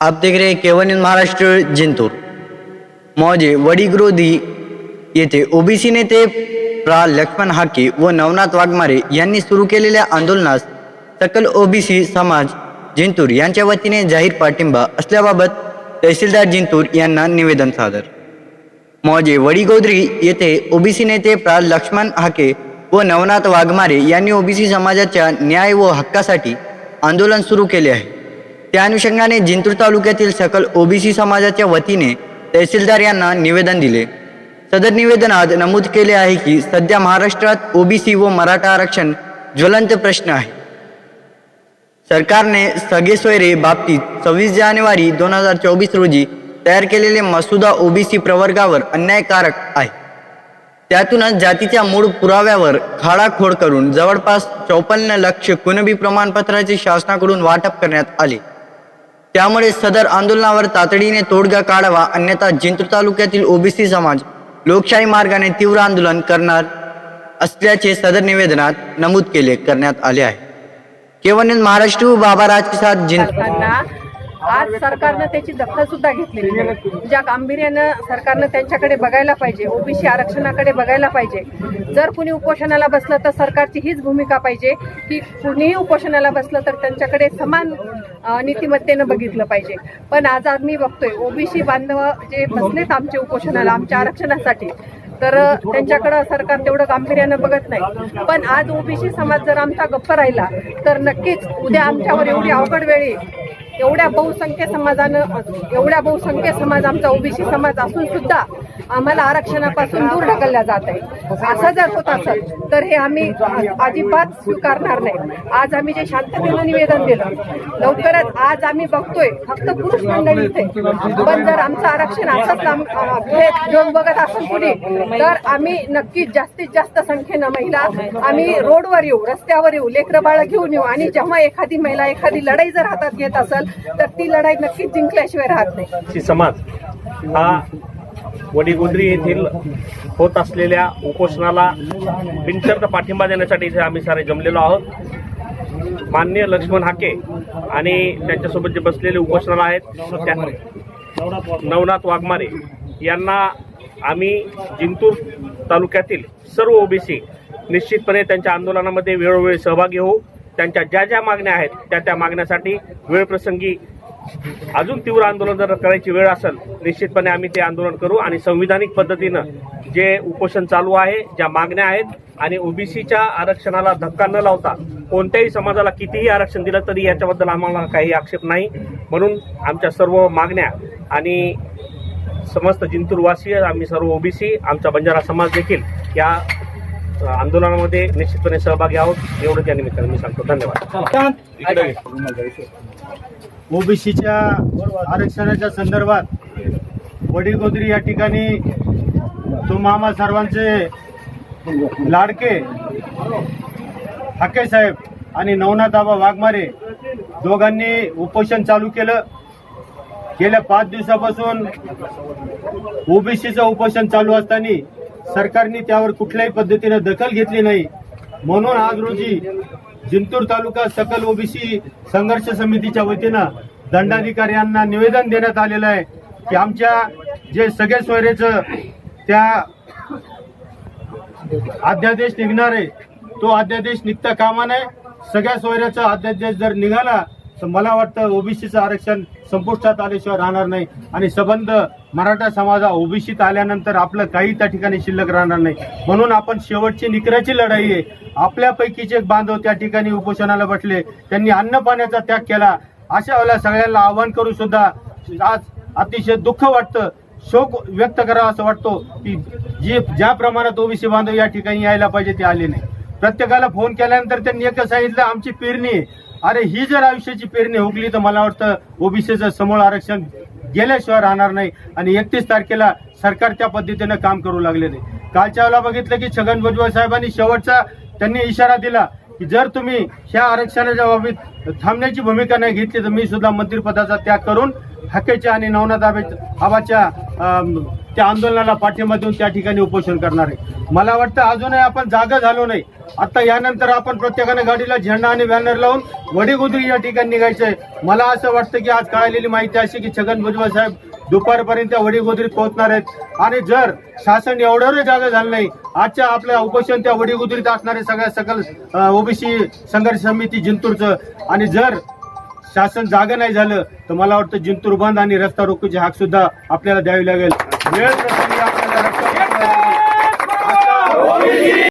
आप देख केवन महाराष्ट्र जिंतूर। मौजे वडीग्रोधी येथे ओबीसी नेते प्रा. लक्ष्मण हाके। व नवनाथ वाघमारे यांनी सुरू केलेल्या आंदोलनास सकल ओबीसी समाज जिंतूर यांच्या वतीने जाहीर पाठिंबा असल्याबाबत तहसीलदार जिंतूर यांना निवेदन सादर. मौजे वडीगोद्री येथे ओबीसी नेते प्रा. लक्ष्मण हाके व नवनाथ वाघमारे यांनी ओबीसी समाजाच्या न्याय व हक्कासाठी आंदोलन सुरू केले आहे. त्या अनुषंगाने जिंतूर तालुक्यातील सकल ओबीसी समाजाच्या वतीने तहसीलदार यांना निवेदन दिले. सदर निवेदनात नमूद केले आहे की सध्या महाराष्ट्रात ओबीसी व मराठा आरक्षण ज्वलंत प्रश्न आहे. सरकारने सगळे सोयरे बाबतीत सव्वीस जानेवारी दोन हजार चोवीस रोजी तयार केलेले मसुदा ओबीसी प्रवर्गावर अन्यायकारक आहे. त्यातूनच जातीच्या मूळ पुराव्यावर खाडाखोड करून जवळपास चौपन्न लक्ष कुणबी प्रमाणपत्राचे शासनाकडून वाटप करण्यात आले. त्यामुळे सदर आंदोलनावर तातडीने तोडगा काढावा अन्यथा जिंतूर तालुक्यातील ओबीसी समाज लोकशाही मार्गाने तीव्र आंदोलन करणार असल्याचे सदर निवेदनात नमूद केले करण्यात आले आहे. केवळ महाराष्ट्र बाबा राजप्रसाद जिंतूर आज सरकारनं त्याची दखल सुद्धा घेतलेली नाही. म्हणजे ज्या गांभीर्यानं सरकारनं त्यांच्याकडे बघायला पाहिजे ओबीसी आरक्षणाकडे बघायला पाहिजे. जर कुणी उपोषणाला बसलं तर सरकारची हीच भूमिका पाहिजे की कुणीही उपोषणाला बसलं तर त्यांच्याकडे समान नीतिमत्तेनं बघितलं पाहिजे. पण आज आम्ही बघतोय ओबीसी बांधव जे बसलेत आमचे उपोषणाला आमच्या आरक्षणासाठी तर त्यांच्याकडं सरकार तेवढं गांभीर्यानं बघत नाही. पण आज ओबीसी समाज जर आमचा गप्प राहिला तर नक्कीच उद्या आमच्यावर एवढी अवघड वेळी एवढ्या बहुसंख्य समाजानं एवढ्या बहुसंख्य समाज आमचा ओबीसी समाज असून सुद्धा आम्हाला आरक्षणापासून दूर ढकलल्या जात आहे असं जर होत असेल तर हे आम्ही अजिबात स्वीकारणार नाही. आज आम्ही जे शांततेनं निवेदन दिलं लवकरच आज आम्ही बघतोय फक्त पुरुष मंडळी इथे. पण जर आमचं आरक्षण असंच घेऊन बघत असेल पुढे तर आम्ही नक्कीच जास्तीत जास्त संख्येनं महिला आम्ही रोडवर येऊ रस्त्यावर येऊ लेकरं बाळ घेऊन येऊ. आणि जेव्हा एखादी महिला एखादी लढाई जर हातात घेत असेल तर ती लढाई नक्कीच जिंकल्याशिवाय राहत नाही. समाज हा वडीगोद्री येथील होत असलेल्या उपोषणाला बिनशर्त पाठिंबा देण्यासाठी इथे आम्ही सारे जमलेलो आहोत. माननीय लक्ष्मण हाके आणि त्यांच्यासोबत जे बसलेले उपोषणाला आहेत नवनाथ वाघमारे यांना आम्ही जिंतूर तालुक्यातील सर्व ओबीसी निश्चितपणे त्यांच्या आंदोलनामध्ये वेळोवेळी सहभागी होऊ. त्यांच्या ज्या ज्या मागण्या आहेत त्या त्या मागण्यासाठी वेळप्रसंगी अजून तीव्र आंदोलन जर करायची वेळ असेल निश्चितपणे आम्ही ते आंदोलन करू आणि संविधानिक पद्धतीनं जे उपोषण चालू आहे ज्या मागण्या आहेत आणि ओबीसीच्या आरक्षणाला धक्का न लावता कोणत्याही समाजाला कितीही आरक्षण दिलं तरी याच्याबद्दल आम्हाला काही आक्षेप नाही. म्हणून आमच्या सर्व मागण्या आणि समस्त जिंतूरवासीय आम्ही सर्व ओबीसी आमचा बंजारा समाज देखील या आंदोलनामध्ये निश्चितपणे सहभागी आहोत. एवढं त्या निमित्ताने मी सांगतो. धन्यवाद. ओबीसीच्या आरक्षणाच्या संदर्भात वडीलगोद्री या ठिकाणी तो मामा सर्वांचे लाडके हाके साहेब आणि नवनाथाबा वाघमारे दोघांनी उपोषण चालू केलं. गेल्या पाच दिवसापासून ओबीसीचं उपोषण चालू असताना सरकारने त्यावर कुठल्याही पद्धतीनं दखल घेतली नाही. म्हणून आज रोजी जिंतूर तालुका सकल ओबीसी संघर्ष समितीच्या वतीनं दंडाधिकाऱ्यांना निवेदन देण्यात आलेलं आहे की आमच्या जे सगळे सोयरेचं त्या अध्यादेश निघणार आहे तो अध्यादेश निघता कामा नये. सगळ्या सोयऱ्याचा अध्यादेश जर निघाला मला वाटतं ओबीसीचं आरक्षण संपुष्टात आल्याशिवाय राहणार नाही. आणि संबंध मराठा समाजा ओबीसीत आल्यानंतर आपलं काही त्या ठिकाणी शिल्लक राहणार नाही. म्हणून आपण शेवटची निकराची लढाई आहे. आपल्यापैकीचे एक बांधव त्या ठिकाणी उपोषणाला बसले. त्यांनी अन्न पाण्याचा त्याग केला. अशा वेळेला सगळ्यांना आव्हान करून सुद्धा आज अतिशय दुःख वाटतं. शोक व्यक्त करावा असं वाटतो की जी ज्या प्रमाणात ओबीसी बांधव या ठिकाणी यायला पाहिजे ते आले नाही. प्रत्येकाला फोन केल्यानंतर त्यांनी एकच सांगितलं आमची पेरणी आहे. अरे ही जर आयुष्याची पेरणी हुकली तर मला वाटतं ओबीसीचं समूळ आरक्षण गेल्याशिवाय राहणार नाही. आणि एकतीस तारखेला सरकार त्या पद्धतीनं काम करू लागले नाही. कालच्या वेळेला बघितलं की छगन भुजबळ साहेबांनी शेवटचा त्यांनी इशारा दिला की जर तुम्ही ह्या आरक्षणाच्या बाबतीत थांबण्याची भूमिका नाही घेतली तर मी सुद्धा मंत्रिपदाचा त्याग करून हक्केच्या आणि नवनाथ आबाच्या त्या आंदोलनाला पाठिंबा देऊन त्या ठिकाणी उपोषण करणार आहे. मला वाटतं अजूनही आपण जागा झालो नाही आता यानंतर आपण प्रत्येकाने गाडीला झेंडा आणि बॅनर लावून वडीगुदरी या ठिकाणी निघायचंय मला असं वाटतं की आज कळालेली माहिती अशी की छगन भुजबळ साहेब दुपारपर्यंत त्या पोहोचणार आहेत. आणि जर शासन एवढं जागा झालं नाही आजच्या आपल्या उपोषण त्या वडीगुदरीत असणारे सगळ्या सकल ओबीसी संघर्ष समिती जिंतूरचं. आणि जर शासन जागा नाही झालं तर मला वाटतं जिंतूर बंद आणि रस्ता रोकोची हाक सुद्धा आपल्याला द्यावी लागेल. वेळ